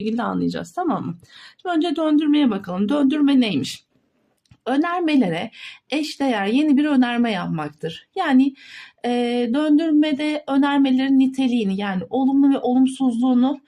şekilde anlayacağız tamam mı? Şimdi önce döndürmeye bakalım. Döndürme neymiş? Önermelere eşdeğer yeni bir önerme yapmaktır. Yani e, döndürmede önermelerin niteliğini yani olumlu ve olumsuzluğunu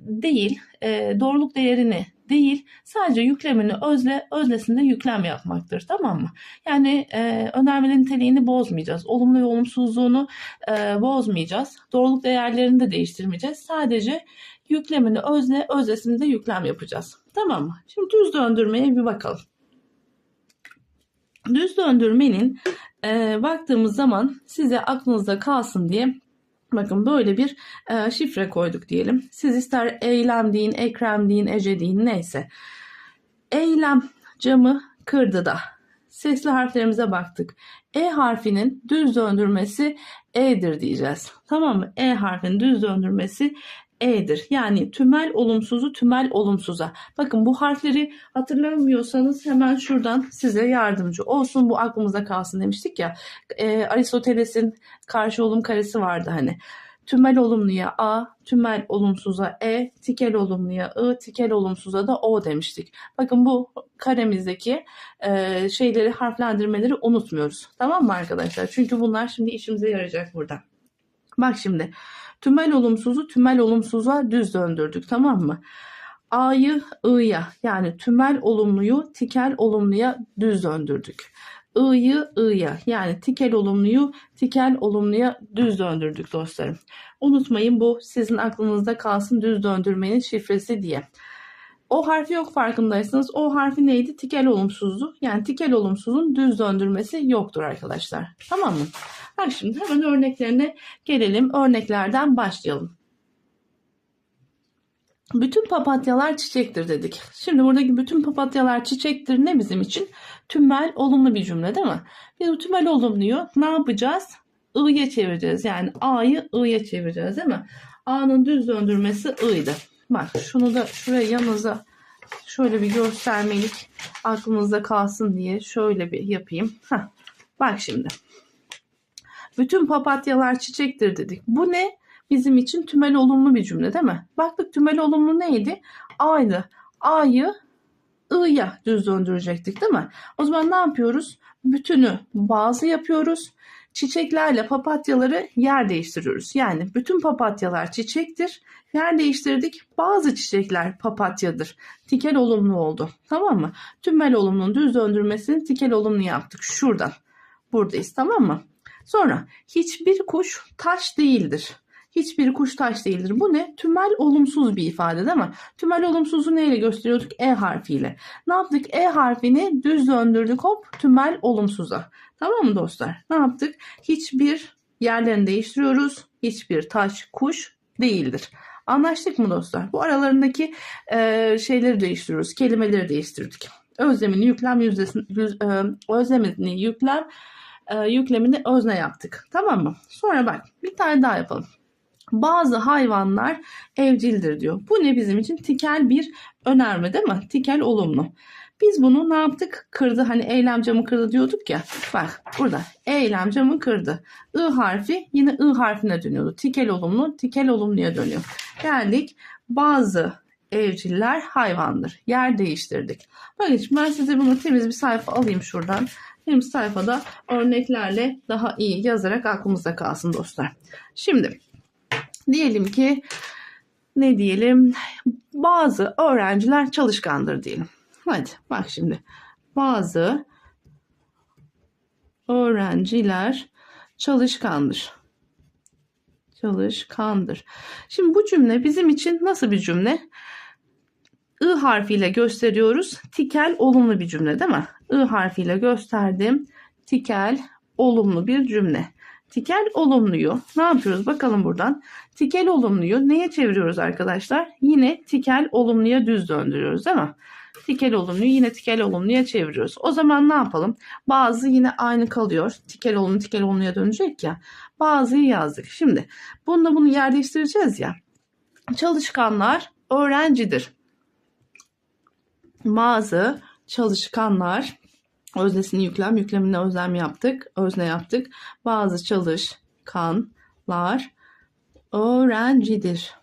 değil, e, doğruluk değerini değil, sadece yüklemini özle, öznesinde yüklem yapmaktır. Tamam mı? Yani e, önermenin niteliğini bozmayacağız. Olumlu ve olumsuzluğunu e, bozmayacağız. Doğruluk değerlerini de değiştirmeyeceğiz. Sadece yüklemini özne, öznesinde yüklem yapacağız. Tamam mı? Şimdi düz döndürmeye bir bakalım. Düz döndürmenin e, baktığımız zaman size aklınızda kalsın diye bakın böyle bir e, şifre koyduk diyelim. Siz ister eylem deyin, ekrem deyin, ece deyin neyse. Eylem camı kırdı da. Sesli harflerimize baktık. E harfinin düz döndürmesi E'dir diyeceğiz. Tamam mı? E harfinin düz döndürmesi E'dir. Yani tümel olumsuzu tümel olumsuza. Bakın bu harfleri hatırlamıyorsanız hemen şuradan size yardımcı olsun. Bu aklımızda kalsın demiştik ya. E, Aristoteles'in karşı olum karesi vardı hani. Tümel olumluya A, tümel olumsuza E, tikel olumluya I, tikel olumsuza da O demiştik. Bakın bu karemizdeki e, şeyleri harflendirmeleri unutmuyoruz. Tamam mı arkadaşlar? Çünkü bunlar şimdi işimize yarayacak burada. Bak şimdi tümel olumsuzu tümel olumsuza düz döndürdük tamam mı? A'yı I'ya yani tümel olumluyu tikel olumluya düz döndürdük. I'yı I'ya yani tikel olumluyu tikel olumluya düz döndürdük dostlarım. Unutmayın bu sizin aklınızda kalsın düz döndürmenin şifresi diye. O harfi yok farkındaysanız. O harfi neydi? Tikel olumsuzdu. Yani tikel olumsuzun düz döndürmesi yoktur arkadaşlar. Tamam mı? Bak şimdi hemen örneklerine gelelim. Örneklerden başlayalım. Bütün papatyalar çiçektir dedik. Şimdi buradaki bütün papatyalar çiçektir ne bizim için? Tümel olumlu bir cümle değil mi? Biz tümel olumluyu ne yapacağız? I'ya çevireceğiz. Yani A'yı I'ya çevireceğiz değil mi? A'nın düz döndürmesi I'ydı. Bak şunu da şuraya yanınıza şöyle bir göstermelik aklınızda kalsın diye şöyle bir yapayım. Heh. Bak şimdi. Bütün papatyalar çiçektir dedik. Bu ne? Bizim için tümel olumlu bir cümle değil mi? Baktık tümel olumlu neydi? A'ydı. A'yı I'ya düz döndürecektik değil mi? O zaman ne yapıyoruz? Bütünü bazı yapıyoruz. Çiçeklerle papatyaları yer değiştiriyoruz. Yani bütün papatyalar çiçektir. Yer değiştirdik. Bazı çiçekler papatyadır. Tikel olumlu oldu. Tamam mı? Tümel olumlunun düz döndürmesini tikel olumlu yaptık. Şuradan. Buradayız tamam mı? Sonra hiçbir kuş taş değildir. Hiçbir kuş taş değildir. Bu ne? Tümel olumsuz bir ifade değil mi? Tümel olumsuzu neyle gösteriyorduk? E harfiyle. Ne yaptık? E harfini düz döndürdük hop tümel olumsuza. Tamam mı dostlar? Ne yaptık? Hiçbir yerlerini değiştiriyoruz. Hiçbir taş kuş değildir. Anlaştık mı dostlar? Bu aralarındaki e, şeyleri değiştiriyoruz. Kelimeleri değiştirdik. Özlemini yüklem yüzdesini, yüz, e, özlemini yüklem e, yüklemini özne yaptık. Tamam mı? Sonra bak bir tane daha yapalım. Bazı hayvanlar evcildir diyor. Bu ne bizim için? Tikel bir önerme değil mi? Tikel olumlu. Biz bunu ne yaptık? Kırdı. Hani eylem camı kırdı diyorduk ya. Bak burada eylem camı kırdı. I harfi yine I harfine dönüyordu. Tikel olumlu, tikel olumluya dönüyor. Geldik bazı evciller hayvandır. Yer değiştirdik. Bakın şimdi ben size bunu temiz bir sayfa alayım şuradan. Temiz sayfada örneklerle daha iyi yazarak aklımızda kalsın dostlar. Şimdi diyelim ki ne diyelim bazı öğrenciler çalışkandır diyelim. Hadi bak şimdi bazı öğrenciler çalışkandır. Çalışkandır. Şimdi bu cümle bizim için nasıl bir cümle? I harfiyle gösteriyoruz. Tikel olumlu bir cümle değil mi? I harfiyle gösterdim. Tikel olumlu bir cümle. Tikel olumluyu ne yapıyoruz bakalım buradan. Tikel olumluyu neye çeviriyoruz arkadaşlar? Yine tikel olumluya düz döndürüyoruz değil mi? Tikel olumluyu yine tikel olumluya çeviriyoruz. O zaman ne yapalım? Bazı yine aynı kalıyor. Tikel olumlu tikel olumluya dönecek ya. Bazıyı yazdık. Şimdi bununla bunu yer değiştireceğiz ya. Çalışkanlar öğrencidir. Bazı çalışkanlar öznesini yüklem, yüklemine özlem yaptık, özne yaptık. Bazı çalışkanlar öğrencidir.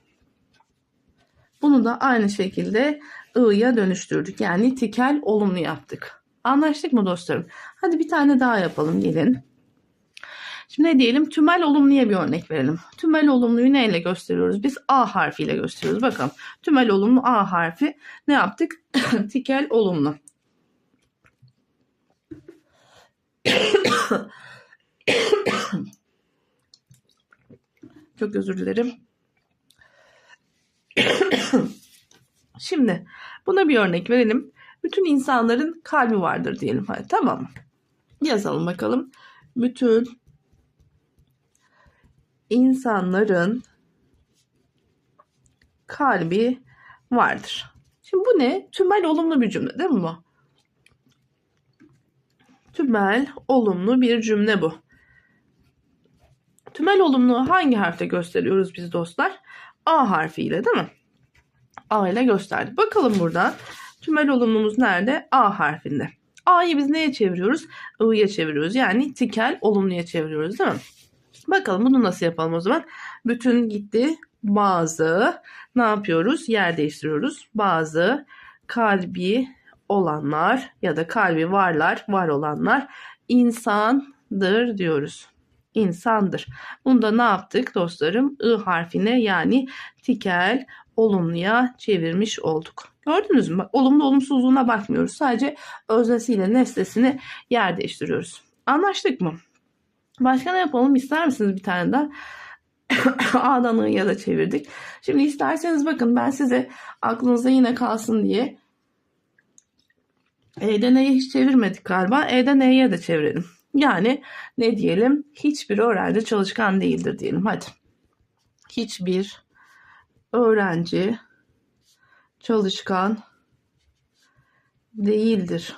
Bunu da aynı şekilde ı'ya dönüştürdük. Yani tikel olumlu yaptık. Anlaştık mı dostlarım? Hadi bir tane daha yapalım gelin. Şimdi ne diyelim? Tümel olumluya bir örnek verelim. Tümel olumluyu neyle gösteriyoruz? Biz A harfiyle gösteriyoruz. Bakalım. Tümel olumlu A harfi ne yaptık? tikel olumlu. Çok özür dilerim. Şimdi buna bir örnek verelim. Bütün insanların kalbi vardır diyelim. Hadi, tamam? Yazalım bakalım. Bütün insanların kalbi vardır. Şimdi bu ne? Tümel olumlu bir cümle değil mi bu? Tümel olumlu bir cümle bu. Tümel olumlu hangi harfte gösteriyoruz biz dostlar? A harfiyle değil mi? A ile gösterdik. Bakalım burada tümel olumlumuz nerede? A harfinde. A'yı biz neye çeviriyoruz? I'ya çeviriyoruz. Yani tikel olumluya çeviriyoruz değil mi? Bakalım bunu nasıl yapalım o zaman? Bütün gitti. Bazı ne yapıyoruz? Yer değiştiriyoruz. Bazı kalbi olanlar ya da kalbi varlar, var olanlar insandır diyoruz. İnsandır. Bunda ne yaptık dostlarım? I harfine yani tikel olumluya çevirmiş olduk. Gördünüz mü? Bak, olumlu olumsuzluğuna bakmıyoruz. Sadece öznesiyle nesnesini yer değiştiriyoruz. Anlaştık mı? Başka ne yapalım ister misiniz bir tane daha? A'dan I'ya da çevirdik. Şimdi isterseniz bakın ben size aklınızda yine kalsın diye E'den E'ye hiç çevirmedik galiba. E'den E'ye de çevirelim. Yani ne diyelim? Hiçbir öğrenci çalışkan değildir diyelim. Hadi. Hiçbir öğrenci çalışkan değildir.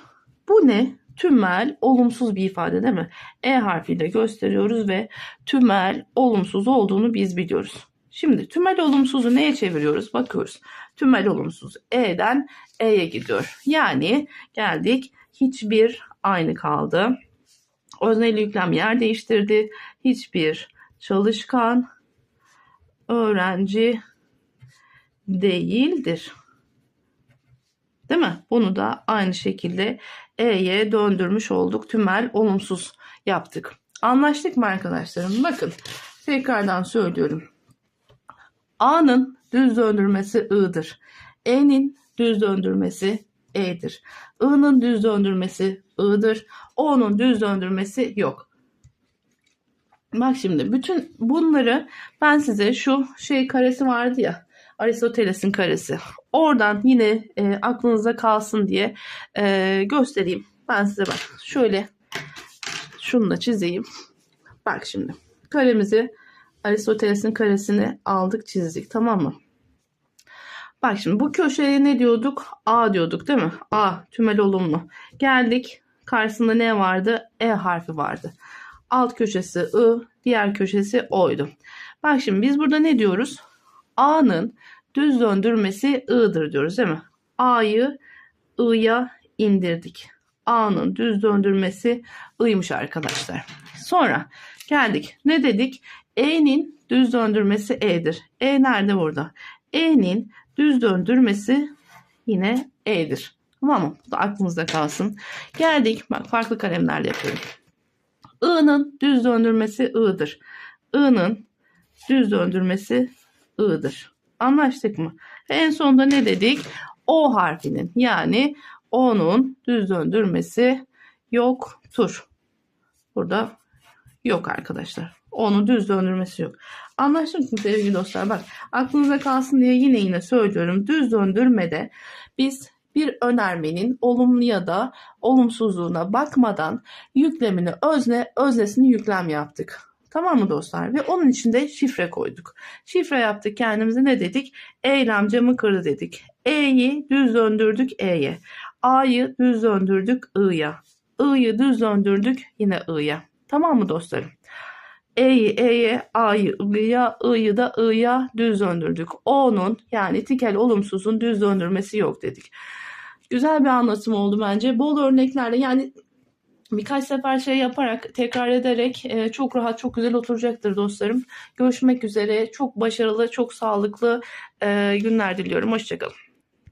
Bu ne? Tümel olumsuz bir ifade değil mi? E harfiyle gösteriyoruz ve tümel olumsuz olduğunu biz biliyoruz. Şimdi tümel olumsuzu neye çeviriyoruz? Bakıyoruz. Tümel olumsuz E'den E'ye gidiyor. Yani geldik hiçbir aynı kaldı. Özneli yüklem yer değiştirdi. Hiçbir çalışkan öğrenci değildir. Değil mi? Bunu da aynı şekilde E'ye döndürmüş olduk. Tümel olumsuz yaptık. Anlaştık mı arkadaşlarım? Bakın tekrardan söylüyorum. A'nın düz döndürmesi I'dır. E'nin düz döndürmesi E'dir. I'nın düz döndürmesi I'dır. O'nun düz döndürmesi yok. Bak şimdi bütün bunları ben size şu şey karesi vardı ya Aristoteles'in karesi. Oradan yine e, aklınıza kalsın diye e, göstereyim. Ben size bak şöyle şunu da çizeyim. Bak şimdi karemizi Aristoteles'in karesini aldık çizdik tamam mı? Bak şimdi bu köşeye ne diyorduk? A diyorduk değil mi? A tümel olumlu. Geldik karşısında ne vardı? E harfi vardı. Alt köşesi I, diğer köşesi O'ydu. Bak şimdi biz burada ne diyoruz? A'nın düz döndürmesi I'dır diyoruz değil mi? A'yı I'ya indirdik. A'nın düz döndürmesi I'ymış arkadaşlar. Sonra geldik. Ne dedik? E'nin düz döndürmesi E'dir. E nerede burada? E'nin düz döndürmesi yine E'dir. Tamam mı? Bu da aklınızda kalsın. Geldik. Bak farklı kalemlerle yapıyorum. I'nın düz döndürmesi I'dır. I'nın düz döndürmesi I'dır. Anlaştık mı? En sonunda ne dedik? O harfinin yani O'nun düz döndürmesi yoktur. Burada yok arkadaşlar. O'nun düz döndürmesi yok. Anlaştık mı sevgili dostlar? Bak aklınıza kalsın diye yine yine söylüyorum. Düz döndürmede biz bir önermenin olumlu ya da olumsuzluğuna bakmadan yüklemini özne, öznesini yüklem yaptık. Tamam mı dostlar? Ve onun için de şifre koyduk. Şifre yaptık kendimize ne dedik? Eylem camı kırdı dedik. E'yi düz döndürdük E'ye. A'yı düz döndürdük I'ya. I'yı düz döndürdük yine I'ya. Tamam mı dostlarım? E'yi E'ye, A'yı I'ya, I'yı da I'ya düz döndürdük. O'nun yani tikel olumsuzun düz döndürmesi yok dedik. Güzel bir anlatım oldu bence. Bol örneklerle yani birkaç sefer şey yaparak, tekrar ederek e, çok rahat, çok güzel oturacaktır dostlarım. Görüşmek üzere. Çok başarılı, çok sağlıklı e, günler diliyorum. Hoşçakalın.